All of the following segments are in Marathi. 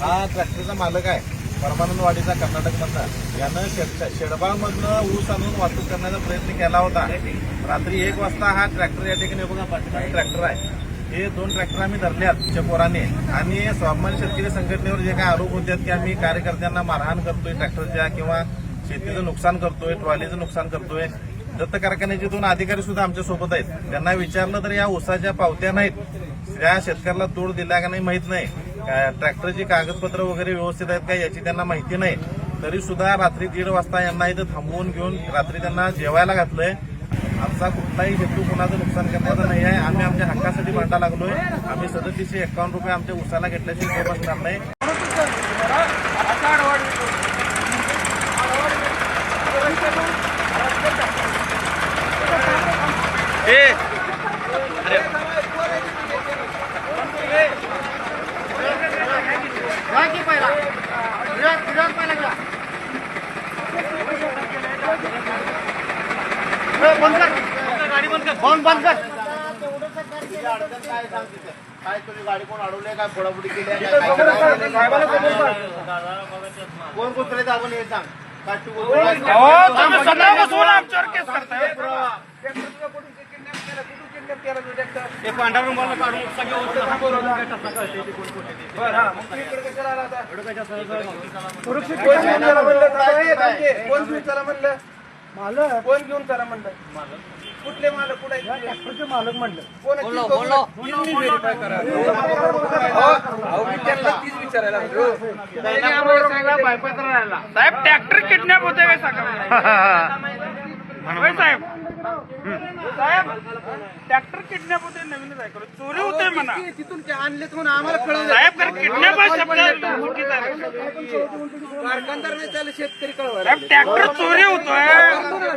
हा ट्रॅक्टरचा मालक आहे. परमानंद वाडीचा कर्नाटकमधनं यानं शेड शेडबाळमधनं ऊस आणून वाहतूक करण्याचा प्रयत्न केला होता. रात्री एक वाजता हा ट्रॅक्टर या ठिकाणी बघा पाठीमागे ट्रॅक्टर आहे. हे दोन ट्रॅक्टर आम्ही धरल्यात पोराने. आणि स्वाभिमानी शेतकरी संघटनेवर जे काही आरोप होतात की आम्ही कार्यकर्त्यांना मारहाण करतोय ट्रॅक्टरच्या किंवा शेतीचं नुकसान करतोय ट्रॉलीचं नुकसान करतोय. दत्त कारखान्याचे दोन अधिकारी सुद्धा आमच्यासोबत आहेत. त्यांना विचारलं तर या ऊसाच्या पावत्या नाहीत. त्या शेतकऱ्याला तोड दिला का नाही माहीत नाही. ट्रॅक्टरची कागदपत्र वगैरे व्यवस्थित आहेत का याची त्यांना माहिती नाही. तरी सुद्धा रात्री दीड वाजता यांना इथं थांबवून घेऊन रात्री त्यांना जेवायला घातलंय. आमचा कुठलाही हेतू कुणाचं नुकसान करण्याचा नाही आहे. आम्ही आमच्या हक्कासाठी भांडा लागलोय. आम्ही सदतीसशे एकावन्न रुपये आमच्या उसाला घेतल्याशिवाय गप्प बसणार नाही. काय तुझी गाडी कोण अडवले काय फोडाफोडी केली कोण कुत्रे आपण हे. सांग काठी कोण घेऊन चला म्हणलं? मालक. कोण घेऊन चला म्हणलं? कुठले मालक कुठे? ट्रॅक्टरचे मालक म्हणलं. कोण व्हेरीफाय करा. साहेब ट्रॅक्टर किडनॅप होते काय सांगा होय साहेब. साहेब ट्रॅक्टर किडनॅप होते खरं. चोरी म्हणा. तिथून ते आणलेत म्हणून आम्हाला कळवलं साहेब खरं किडनॅप. कारखानदार नाही चालले शेतकरी कळवा साहेब ट्रॅक्टर चोरी होतोय.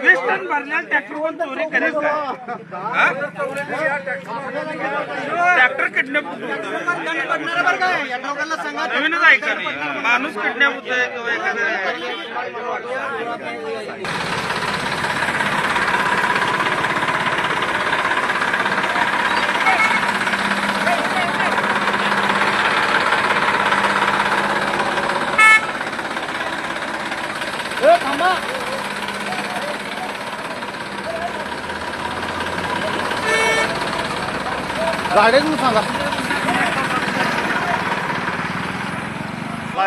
वीस टन भरल्या ट्रॅक्टर कोण चोरी करेल काय? ट्रॅक्टर किडनॅप होतोय. नवीनच आहे का नाही? माणूस किडनॅप होतोय किंवा एखादं गाड्यातून सांगा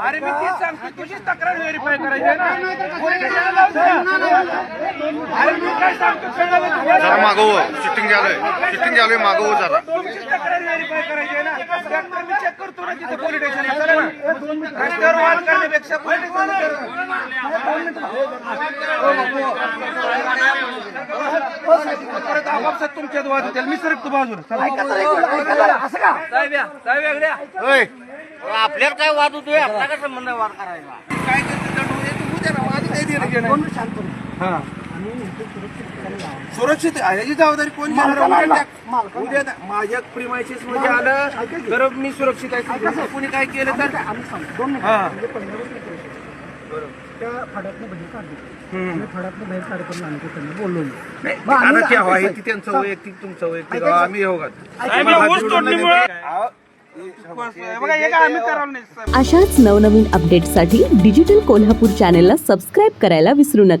अरे मी तीच सांगतो तुझीच तक्रार व्हेरीफाय करायची आहे ना. अरे मी काय सांगतो जरा मागव शूटिंग झालंय शूटिंग झालंय. मागव जरा तुमचीच तक्रार व्हेरीफाय करायची आहे ना ट्रॅक्टर मी चेक करतो ना तिथे पोलीस स्टेशनला चला. ना रस्त्यावर वाद करण्यापेक्षा पोलीस परत आपापसात तुमच्यात वाद होतील मी सरकतो बाजूला साहेब या साहेब वेगळ्या आपल्याला काय वाद होतोय? आपला काय संबंध वाद करायचा? काय करते? दंड होते तू उद्या ना माझं काही देणं घेणं नाही. सुरक्षित ह्याची जबाबदारी कोण घेणार? उद्या त्या- उद्या त्या- माझ्या प्रिमायसिसमध्ये आलं. तर मी सुरक्षित आहे. कोणी काय केलं तर हा. त्या फडातनं बाहेर काढले. आणि फडातनं बाहेर काढताना आम्ही त्यांना बोललो नाही, ठिकाणं ती हवा आहे ती त्यांचं वैयक्तिक तुमचं वैयक्तिक आम्ही येऊ बघा हे काय आम्ही करावं नाही अशाच नवनवीन अपडेट्ससाठी डिजिटल कोल्हापूर चॅनेलला सबस्क्राईब करायला विसरू नका.